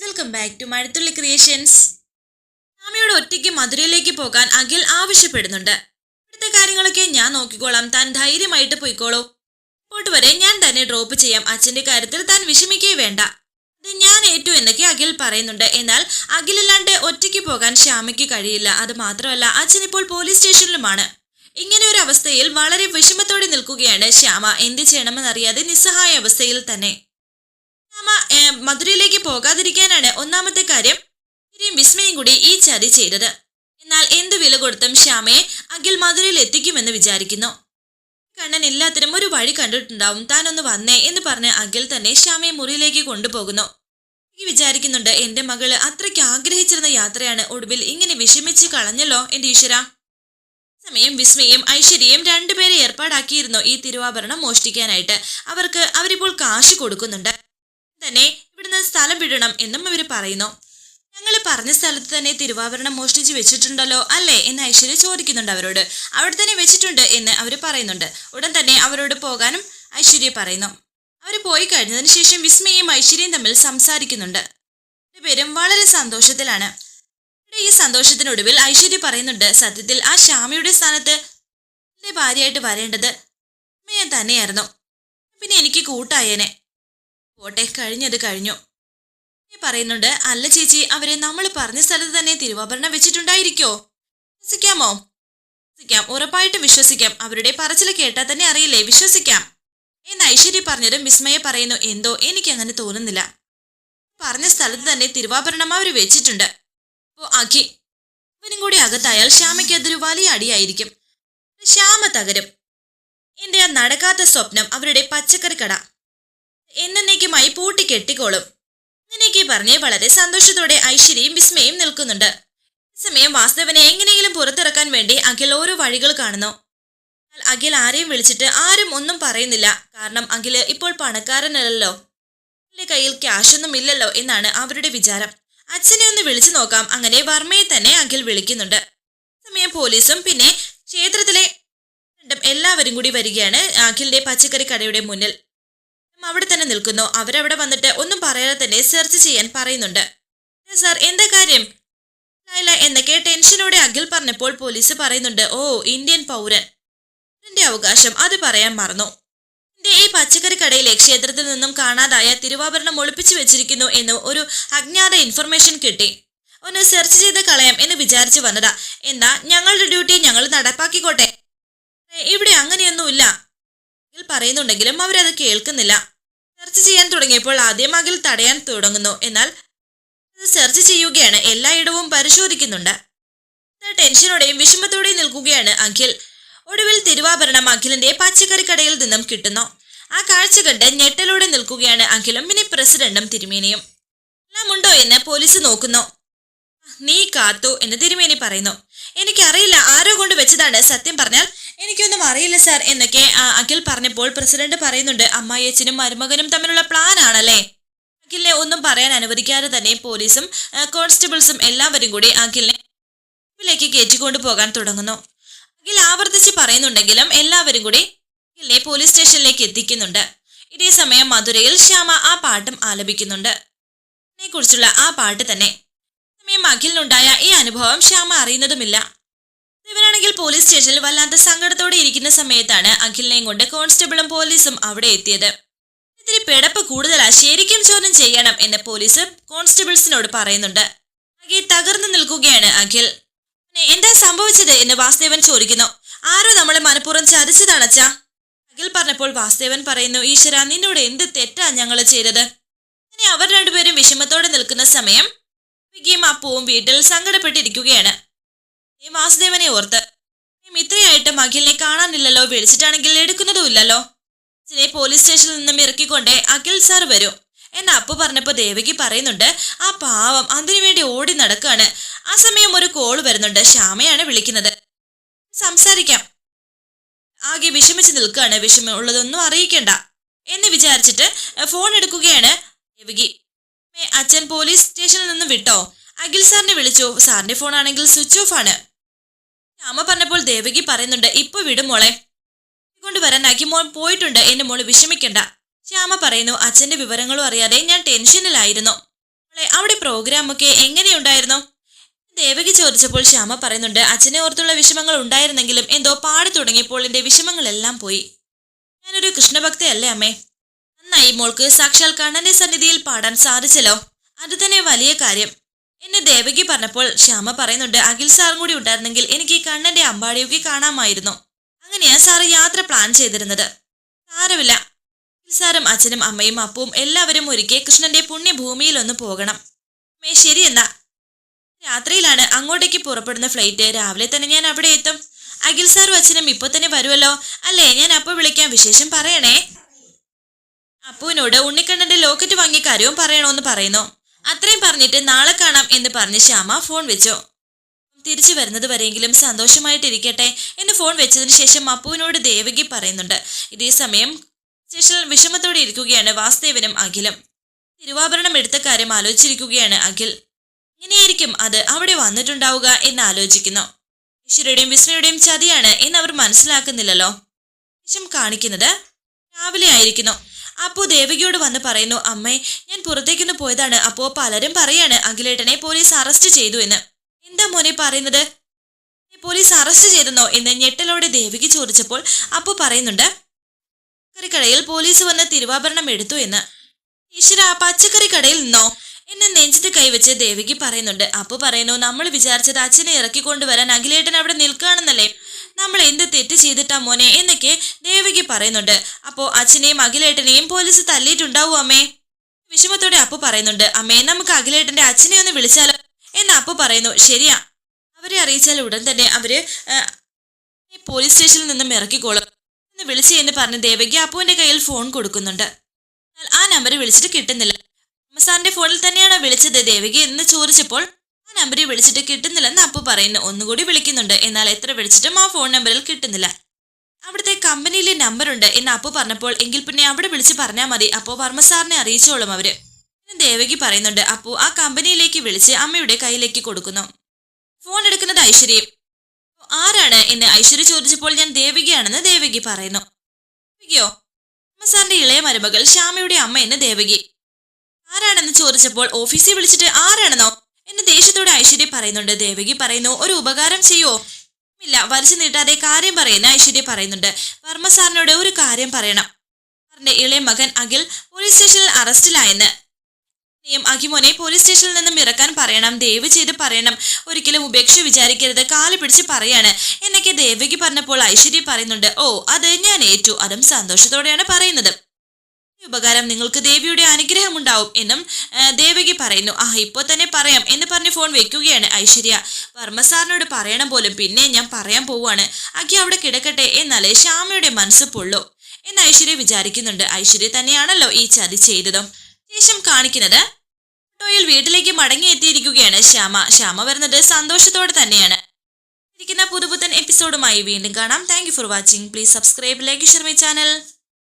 Welcome back to Mazhathulli creations സ്വാമിയോട് ഒറ്റയ്ക്ക് മധുരയിലേക്ക് പോകാൻ അഖിൽ ആവശ്യപ്പെടുന്നുണ്ട്. ഇവിടുത്തെ കാര്യങ്ങളൊക്കെ ഞാൻ നോക്കിക്കോളാം. താൻ ധൈര്യമായിട്ട് പോയിക്കോളൂ. ഇപ്പോട്ട് വരെ ഞാൻ തന്നെ ഡ്രോപ്പ് ചെയ്യാം. അച്ഛന്റെ കാര്യത്തിൽ താൻ വിഷമിക്കേ വേണ്ട. അത് ഞാൻ ഏറ്റു എന്നൊക്കെ അഖിൽ പറയുന്നുണ്ട്. എന്നാൽ അഖിലില്ലാണ്ട് ഒറ്റയ്ക്ക് പോകാൻ ശ്യാമയ്ക്ക് കഴിയില്ല. അത് മാത്രമല്ല അച്ഛൻ ഇപ്പോൾ പോലീസ് സ്റ്റേഷനിലുമാണ്. ഇങ്ങനെ ഒരു അവസ്ഥയിൽ വളരെ വിഷമത്തോടെ നിൽക്കുകയാണ് ശ്യാമ. എന്ത് ചെയ്യണമെന്നറിയാതെ നിസ്സഹായ അവസ്ഥയിൽ തന്നെ. ഏ, മധുരയിലേക്ക് പോകാതിരിക്കാനാണ് ഒന്നാമത്തെ കാര്യം. ഇത്രയും വിസ്മയും കൂടി ഈ ചതി ചെയ്തത്. എന്നാൽ എന്ത് വില കൊടുത്തും ശ്യാമയെ അഖിൽ മധുരയിൽ എത്തിക്കുമെന്ന് വിചാരിക്കുന്നു. കണ്ണൻ എല്ലാത്തിനും ഒരു വഴി കണ്ടിട്ടുണ്ടാവും. താനൊന്ന് വന്നേ എന്ന് പറഞ്ഞ് അഖിൽ തന്നെ ശ്യാമയെ മുറിയിലേക്ക് കൊണ്ടുപോകുന്നു. വിചാരിക്കുന്നുണ്ട് എന്റെ മകൾ അത്രയ്ക്ക് ആഗ്രഹിച്ചിരുന്ന യാത്രയാണ്. ഒടുവിൽ ഇങ്ങനെ വിഷമിച്ച് കളഞ്ഞല്ലോ എന്റെ ഈശ്വര. സമയം വിസ്മയും ഐശ്വര്യയും രണ്ടുപേരെ ഏർപ്പാടാക്കിയിരുന്നു ഈ തിരുവാഭരണം മോഷ്ടിക്കാനായിട്ട്. അവർക്ക് അവരിപ്പോൾ കാശ് കൊടുക്കുന്നുണ്ട്. തന്നെ ഇവിടുന്ന് സ്ഥലം വിടണം എന്നും അവർ പറയുന്നു. ഞങ്ങൾ പറഞ്ഞ സ്ഥലത്ത് തന്നെ തിരുവാഭരണം മോഷ്ടിച്ച് വെച്ചിട്ടുണ്ടല്ലോ അല്ലേ എന്ന് ഐശ്വര്യ ചോദിക്കുന്നുണ്ട് അവരോട്. അവിടെ തന്നെ വെച്ചിട്ടുണ്ട് എന്ന് അവർ പറയുന്നുണ്ട്. ഉടൻ തന്നെ അവരോട് പോകാനും ഐശ്വര്യ പറയുന്നു. അവർ പോയി കഴിഞ്ഞതിന് ശേഷം വിസ്മയും ഐശ്വര്യയും തമ്മിൽ സംസാരിക്കുന്നുണ്ട്. രണ്ടുപേരും വളരെ സന്തോഷത്തിലാണ്. ഈ സന്തോഷത്തിനൊടുവിൽ ഐശ്വര്യ പറയുന്നുണ്ട് സത്യത്തിൽ ആ ശ്യാമയുടെ സ്ഥാനത്ത് എന്റെ ഭാര്യയായിട്ട് വരേണ്ടത് ഞാൻ തന്നെയായിരുന്നു. പിന്നെ എനിക്ക് കൂട്ടായേനെ. പോട്ടെ കഴിഞ്ഞത് കഴിഞ്ഞു. പറയുന്നുണ്ട് അല്ല ചേച്ചി അവരെ നമ്മൾ പറഞ്ഞ സ്ഥലത്ത് തന്നെ തിരുവാഭരണം വെച്ചിട്ടുണ്ടായിരിക്കോ? വിശ്വസിക്കാമോ? വിശ്വസിക്കാം ഉറപ്പായിട്ടും വിശ്വസിക്കാം. അവരുടെ പറച്ചിൽ കേട്ടാൽ തന്നെ അറിയില്ലേ? വിശ്വസിക്കാം. എന്ന് ഐശ്വര്യ പറഞ്ഞതും വിസ്മയ പറയുന്നു എന്തോ? എനിക്ക് അങ്ങനെ തോന്നുന്നില്ല. പറഞ്ഞ സ്ഥലത്ത് തന്നെ തിരുവാഭരണം അവർ വെച്ചിട്ടുണ്ട്. ഓ അഖി അവനും കൂടി അകത്തായാൽ ശ്യാമയ്ക്ക് അതൊരു വലിയ അടിയായിരിക്കും. ശ്യാമ തകരും. എന്റെ ആ നടക്കാത്ത സ്വപ്നം അവരുടെ പച്ചക്കറി കട. എന്നേക്കുമായി പൂട്ടി കെട്ടിക്കോളും. അങ്ങനെയൊക്കെ പറഞ്ഞ് വളരെ സന്തോഷത്തോടെ ഐശ്വര്യയും വിസ്മയും നിൽക്കുന്നുണ്ട്. സമയം വാസുദേവനെ എങ്ങനെയെങ്കിലും പുറത്തിറക്കാൻ വേണ്ടി അഖിൽ ഓരോ വഴികൾ കാണുന്നു. അഖിൽ ആരെയും വിളിച്ചിട്ട് ആരും ഒന്നും പറയുന്നില്ല. കാരണം അഖിൽ ഇപ്പോൾ പണക്കാരനല്ലല്ലോ. അഖിലെ കയ്യിൽ ക്യാഷ് ഒന്നും ഇല്ലല്ലോ എന്നാണ് അവരുടെ വിചാരം. അച്ഛനെ ഒന്ന് വിളിച്ചു നോക്കാം. അങ്ങനെ വർമ്മയെ തന്നെ അഖിൽ വിളിക്കുന്നുണ്ട്. സമയം പോലീസും പിന്നെ ക്ഷേത്രത്തിലെ എല്ലാവരും കൂടി വരികയാണ് അഖിലിന്റെ പച്ചക്കറി കടയുടെ മുന്നിൽ. അവിടെ തന്നെ നിൽക്കുന്നു. അവരവിടെ വന്നിട്ട് ഒന്നും പറയാതെ തന്നെ സെർച്ച് ചെയ്യാൻ പറയുന്നുണ്ട്. സാർ എന്താ കാര്യം? ലൈല എന്നൊക്കെ ടെൻഷനോടെ അഖിൽ പറഞ്ഞപ്പോൾ പോലീസ് പറയുന്നുണ്ട് ഓ ഇന്ത്യൻ പൗരൻ. എന്റെ അവകാശം അത് പറയാൻ മറന്നു. എന്റെ ഈ പച്ചക്കറി കടയിലെ ക്ഷേത്രത്തിൽ നിന്നും കാണാതായ തിരുവാഭരണം ഒളിപ്പിച്ചു വെച്ചിരിക്കുന്നു എന്ന് ഒരു അജ്ഞാത ഇൻഫർമേഷൻ കിട്ടി. ഒന്ന് സെർച്ച് ചെയ്ത് കളയാം എന്ന് വിചാരിച്ചു വന്നതാ. എന്നാ ഞങ്ങളുടെ ഡ്യൂട്ടി ഞങ്ങൾ നടപ്പാക്കിക്കോട്ടെ. ഇവിടെ അങ്ങനെയൊന്നുമില്ല. പറയുന്നുണ്ടെങ്കിലും അവരത് കേൾക്കുന്നില്ല. സെർച്ച് ചെയ്യാൻ തുടങ്ങിയപ്പോൾ ആദ്യം അഖിൽ തടയാൻ തുടങ്ങുന്നു. എന്നാൽ സെർച്ച് ചെയ്യുകയാണ്. എല്ലായിടവും പരിശോധിക്കുന്നുണ്ട്. ടെൻഷനോടെയും വിഷമത്തോടെയും നിൽക്കുകയാണ് അഖിൽ. ഒടുവിൽ തിരുവാഭരണം അഖിലിന്റെ പച്ചക്കറി കടയിൽ നിന്നും കിട്ടുന്നു. ആ കാഴ്ച കണ്ട് ഞെട്ടലോടെ നിൽക്കുകയാണ് അഖിലും മിനി പ്രസിഡന്റും തിരുമേനിയും. എല്ലാം ഉണ്ടോ എന്ന് പോലീസ് നോക്കുന്നു. നീ കാത്തു എന്ന് തിരുമേനി പറയുന്നു. എനിക്കറിയില്ല. ആരോ കൊണ്ട് വെച്ചതാണ് സത്യം പറഞ്ഞാൽ എനിക്കൊന്നും അറിയില്ല സാർ എന്നൊക്കെ അഖിൽ പറഞ്ഞപ്പോൾ പ്രസിഡന്റ് പറയുന്നുണ്ട് അമ്മായിയച്ഛനും മരുമകനും തമ്മിലുള്ള പ്ലാൻ ആണല്ലേ? അഖിലിനെ ഒന്നും പറയാൻ അനുവദിക്കാതെ തന്നെ പോലീസും കോൺസ്റ്റബിൾസും എല്ലാവരും കൂടി അഖിലിനെ ിലേക്ക് കയറ്റിക്കൊണ്ടു പോകാൻ തുടങ്ങുന്നു. അഖിൽ ആവർത്തിച്ച് പറയുന്നുണ്ടെങ്കിലും എല്ലാവരും കൂടി അഖിലിനെ പോലീസ് സ്റ്റേഷനിലേക്ക് എത്തിക്കുന്നുണ്ട്. ഇതേ സമയം മധുരയിൽ ശ്യാമ ആ പാട്ടും ആലപിക്കുന്നുണ്ട്. കുറിച്ചുള്ള ആ പാട്ട് തന്നെ. സമയം അഖിലിനുണ്ടായ ഈ അനുഭവം ശ്യാമ അറിയുന്നതുമില്ല. ഇവരാണെങ്കിൽ പോലീസ് സ്റ്റേഷനിൽ വല്ലാത്ത സങ്കടത്തോടെ ഇരിക്കുന്ന സമയത്താണ് അഖിലിനെയും കൊണ്ട് കോൺസ്റ്റബിളും പോലീസും അവിടെ എത്തിയത്. ഇത്തിരി പിടപ്പ് കൂടുതലാ ശരിക്കും ചോദ്യം ചെയ്യണം എന്ന് പോലീസ് കോൺസ്റ്റബിൾസിനോട് പറയുന്നുണ്ട്. അഖിൽ തകർന്നു നിൽക്കുകയാണ് അഖിൽ. എന്താ സംഭവിച്ചത് എന്ന് വാസുദേവൻ ചോദിക്കുന്നു. ആരോ നമ്മളെ മനഃപൂർവം ചതിച്ചതാണച്ച അഖിൽ പറഞ്ഞപ്പോൾ വാസുദേവൻ പറയുന്നു ഈശ്വര നിന്നോട് എന്ത് തെറ്റാ ഞങ്ങൾ ചെയ്തത്? അങ്ങനെ അവർ രണ്ടുപേരും വിഷമത്തോടെ നിൽക്കുന്ന സമയം വിഗിയും അപ്പുവും വീട്ടിൽ സങ്കടപ്പെട്ടിരിക്കുകയാണ്. ഈ വാസുദേവനെ ഓർത്ത് ഇത്രയായിട്ടും അഖിലിനെ കാണാനില്ലല്ലോ വിളിച്ചിട്ടാണെങ്കിൽ എടുക്കുന്നതുമില്ലല്ലോ. അച്ഛനെ പോലീസ് സ്റ്റേഷനിൽ നിന്നും ഇറക്കിക്കൊണ്ട് അഖിൽ സാർ വരും. എന്ന അപ്പു പറഞ്ഞപ്പോ ദേവകി പറയുന്നുണ്ട് ആ പാവം അതിനു വേണ്ടി ഓടി നടക്കാണ്. ആ സമയം ഒരു കോൾ വരുന്നുണ്ട് ശ്യാമയാണ് വിളിക്കുന്നത്. സംസാരിക്കാം. ആകെ വിഷമിച്ച് നിൽക്കുകയാണ് വിഷമം ഉള്ളതൊന്നും അറിയിക്കണ്ട. എന്ന് വിചാരിച്ചിട്ട് ഫോൺ എടുക്കുകയാണ് ദേവകി. അച്ഛൻ പോലീസ് സ്റ്റേഷനിൽ നിന്നും വിട്ടോ? അഖിൽ സാറിനെ വിളിച്ചു. സാറിന്റെ ഫോൺ ആണെങ്കിൽ സ്വിച്ച് ഓഫ് ആണ്. അമ്മ പറഞ്ഞപ്പോൾ ദേവകി പറയുന്നുണ്ട് ഇപ്പൊ വിടും മോളെ. കൊണ്ടുവരാൻ അഖി മോൻ പോയിട്ടുണ്ട്. എന്റെ മോൾ വിഷമിക്കണ്ട. ശ്യാമ പറയുന്നു അച്ഛന്റെ വിവരങ്ങളും അറിയാതെ ഞാൻ ടെൻഷനിലായിരുന്നു. മോളെ, അവിടെ പ്രോഗ്രാം ഒക്കെ എങ്ങനെയുണ്ടായിരുന്നു? ദേവകി ചോദിച്ചപ്പോൾ ശ്യാമ പറയുന്നുണ്ട് അച്ഛനെ ഓർത്തുള്ള വിഷമങ്ങൾ ഉണ്ടായിരുന്നെങ്കിലും എന്തോ പാടി തുടങ്ങിയപ്പോൾ എന്റെ വിഷമങ്ങളെല്ലാം പോയി. ഞാനൊരു കൃഷ്ണഭക്തയല്ലേ അമ്മേ? നന്നായി മോൾക്ക് സാക്ഷാൽ കണ്ണന്റെ സന്നിധിയിൽ പാടാൻ സാധിച്ചല്ലോ. അത് തന്നെ വലിയ കാര്യം. ദേവകി പറഞ്ഞപ്പോൾ ശ്യാമ പറയുന്നുണ്ട് അഖിൽ സാറും കൂടി ഉണ്ടായിരുന്നെങ്കിൽ എനിക്ക് കണ്ണന്റെ അമ്പാടിയൊക്കെ കാണാമായിരുന്നു. അങ്ങനെയാ സാറ് യാത്ര പ്ലാൻ ചെയ്തിരുന്നത്. സാരമില്ല. സാറും അച്ഛനും അമ്മയും അപ്പവും എല്ലാവരും ഒരുക്കി കൃഷ്ണന്റെ പുണ്യഭൂമിയിൽ ഒന്ന് പോകണം. അമ്മേ ശരി എന്നാ. രാത്രിയിലാണ് അങ്ങോട്ടേക്ക് പുറപ്പെടുന്ന ഫ്ലൈറ്റ് രാവിലെ തന്നെ ഞാൻ അവിടെ എത്തും. അഖിൽ സാറും അച്ഛനും ഇപ്പൊ തന്നെ വരുമല്ലോ അല്ലേ ഞാൻ അപ്പൊ വിളിക്കാൻ വിശേഷം പറയണേ? അപ്പുവിനോട് ഉണ്ണിക്കണ്ണന്റെ ലോക്കറ്റ് വാങ്ങിയ കാര്യവും പറയണോന്ന് പറയുന്നു. അത്രയും പറഞ്ഞിട്ട് നാളെ കാണാം എന്ന് പറഞ്ഞ് ശ്യാമ ഫോൺ വെച്ചു. തിരിച്ചു വരുന്നത് വരെയെങ്കിലും സന്തോഷമായിട്ടിരിക്കട്ടെ എന്ന് ഫോൺ വെച്ചതിന് ശേഷം അപ്പുവിനോട് ദേവകി പറയുന്നുണ്ട്. ഇതേ സമയം സ്റ്റേഷനിൽ വിഷമത്തോടെ ഇരിക്കുകയാണ് വാസുദേവനും അഖിലും. തിരുവാഭരണം എടുത്ത കാര്യം ആലോചിച്ചിരിക്കുകയാണ് അഖിൽ. ഇങ്ങനെയായിരിക്കും അത് അവിടെ വന്നിട്ടുണ്ടാവുക എന്ന് ആലോചിക്കുന്നു. ഈശ്വരയുടെയും വിസ്മയുടെയും ചതിയാണ് എന്ന് അവർ മനസ്സിലാക്കുന്നില്ലല്ലോ. ശേഷം കാണിക്കുന്നത് രാവിലെ ആയിരിക്കുന്നു. അപ്പോ ദേവികയോട് വന്ന് പറയുന്നു അമ്മേ ഞാൻ പുറത്തേക്കൊന്ന് പോയതാണ്. അപ്പോൾ പലരും പറയാണ് അഖിലേട്ടനെ പോലീസ് അറസ്റ്റ് ചെയ്തു എന്ന്. എന്താ മോനെ പറയുന്നത്? പോലീസ് അറസ്റ്റ് ചെയ്തെന്നോ? എന്ന് ഞെട്ടലോടെ ദേവിക്ക് ചോദിച്ചപ്പോൾ അപ്പു പറയുന്നുണ്ട് പച്ചക്കറിക്കടയിൽ പോലീസ് വന്ന് തിരുവാഭരണം എടുത്തു എന്ന്. ഈശ്വര പച്ചക്കറി കടയിൽ നിന്നോ? എന്നെ നെഞ്ചിട്ട് കൈവച്ച് ദേവകി പറയുന്നുണ്ട്. അപ്പു പറയുന്നു നമ്മൾ വിചാരിച്ചത് അച്ഛനെ ഇറക്കിക്കൊണ്ടുവരാൻ അഖിലേട്ടൻ അവിടെ നിൽക്കുകയാണെന്നല്ലേ? നമ്മൾ എന്ത് തെറ്റ് ചെയ്തിട്ടാ മോനെ? എന്നൊക്കെ ദേവകി പറയുന്നുണ്ട്. അപ്പോ അച്ഛനെയും അഖിലേട്ടനെയും പോലീസ് തല്ലിയിട്ടുണ്ടാവും അമ്മേ? വിഷമത്തോടെ അപ്പു പറയുന്നുണ്ട്. അമ്മേ നമുക്ക് അഖിലേട്ടന്റെ അച്ഛനെ ഒന്ന് വിളിച്ചാലോ? എന്ന് അപ്പു പറയുന്നു. ശരിയാ. അവരെ അറിയിച്ചാൽ ഉടൻ തന്നെ അവർ പോലീസ് സ്റ്റേഷനിൽ നിന്നും ഇറക്കിക്കോളും. എന്ന് വിളിച്ചു എന്ന് പറഞ്ഞ് ദേവകി അപ്പുവിന്റെ കയ്യിൽ ഫോൺ കൊടുക്കുന്നുണ്ട്. ആ നമ്പർ വിളിച്ചിട്ട് കിട്ടുന്നില്ല. സാറിന്റെ ഫോണിൽ തന്നെയാണോ വിളിച്ചത്? ദേവകി എന്ന് ചോദിച്ചപ്പോൾ നമ്പറിൽ വിളിച്ചിട്ട് കിട്ടുന്നില്ലെന്ന് അപ്പു പറയുന്നു. ഒന്നുകൂടി വിളിക്കുന്നുണ്ട്. എന്നാൽ എത്ര വിളിച്ചിട്ടും ആ ഫോൺ നമ്പറിൽ കിട്ടുന്നില്ല. അവിടുത്തെ കമ്പനിയിലെ നമ്പറുണ്ട് എന്ന് അപ്പു പറഞ്ഞപ്പോൾ എങ്കിൽ പിന്നെ അവിടെ വിളിച്ച് പറഞ്ഞാൽ മതി. അപ്പോൾ വർമ്മ സാറിനെ അറിയിച്ചോളും അവർ. ദേവകി പറയുന്നുണ്ട്. അപ്പു ആ കമ്പനിയിലേക്ക് വിളിച്ച് അമ്മയുടെ കയ്യിലേക്ക് കൊടുക്കുന്നു. ഫോൺ എടുക്കുന്നത് ഐശ്വര്യം. ആരാണ് എന്ന് ഐശ്വര്യ ചോദിച്ചപ്പോൾ ഞാൻ ദേവികയാണെന്ന് ദേവകി പറയുന്നു. ദേവികയോ? വർമ്മ സാറിന്റെ ഇളയ മരുമകൾ ശ്യാമയുടെ അമ്മ എന്ന് ദേവകി. ആരാണെന്ന് ചോദിച്ചപ്പോൾ ഓഫീസിൽ വിളിച്ചിട്ട് ആരാണെന്നോ? എന്ന് ദേഷ്യത്തോടെ ഐശ്വര്യ പറയുന്നുണ്ട്. ദേവകി പറയുന്നു ഒരു ഉപകാരം ചെയ്യുവോ ഇല്ല വലിച്ചു നീട്ടാതെ കാര്യം പറയുന്ന ഐശ്വര്യ പറയുന്നുണ്ട്. വർമ്മ സാറിനോട് ഒരു കാര്യം പറയണം. സാറിന്റെ ഇളയ മകൻ അഖിൽ പോലീസ് സ്റ്റേഷനിൽ അറസ്റ്റിലായെന്ന്. നീയും അഖിമോനെ പോലീസ് സ്റ്റേഷനിൽ നിന്നും ഇറക്കാൻ പറയണം. ദയവ് ചെയ്ത് പറയണം. ഒരിക്കലും ഉപേക്ഷ വിചാരിക്കരുത്. കാൽ പിടിച്ച് പറയാണ്. എന്നൊക്കെ ദേവകി പറഞ്ഞപ്പോൾ ഐശ്വര്യ പറയുന്നുണ്ട്. ഓ അത് ഞാൻ ഏറ്റു. അതും സന്തോഷത്തോടെയാണ് പറയുന്നത്. ഉപകാരം നിങ്ങൾക്ക് ദേവിയുടെ അനുഗ്രഹം ഉണ്ടാവും എന്നും ദേവകി പറയുന്നു. ആ ഇപ്പോൾ തന്നെ പറയാം എന്ന് പറഞ്ഞ് ഫോൺ വെക്കുകയാണ് ഐശ്വര്യ. വർമ്മസാറിനോട് പറയണം പോലും പിന്നെ ഞാൻ പറയാൻ പോവുകയാണ്. അഖി അവിടെ കിടക്കട്ടെ എന്നാലേ ശ്യാമയുടെ മനസ്സ് പൊള്ളൂ എന്ന് ഐശ്വര്യ വിചാരിക്കുന്നുണ്ട്. ഐശ്വര്യ തന്നെയാണല്ലോ ഈ ചതി ചെയ്തതും. ശേഷം കാണിക്കുന്നത് ഓട്ടോയിൽ വീട്ടിലേക്ക് മടങ്ങി എത്തിയിരിക്കുകയാണ് ശ്യാമ. ശ്യാമ വരുന്നത് സന്തോഷത്തോടെ തന്നെയാണ്. ഇരിക്കുന്ന പുതുപുത്തൻ എപ്പിസോഡുമായി വീണ്ടും കാണാം. Thank for watching please subscribe like share my channel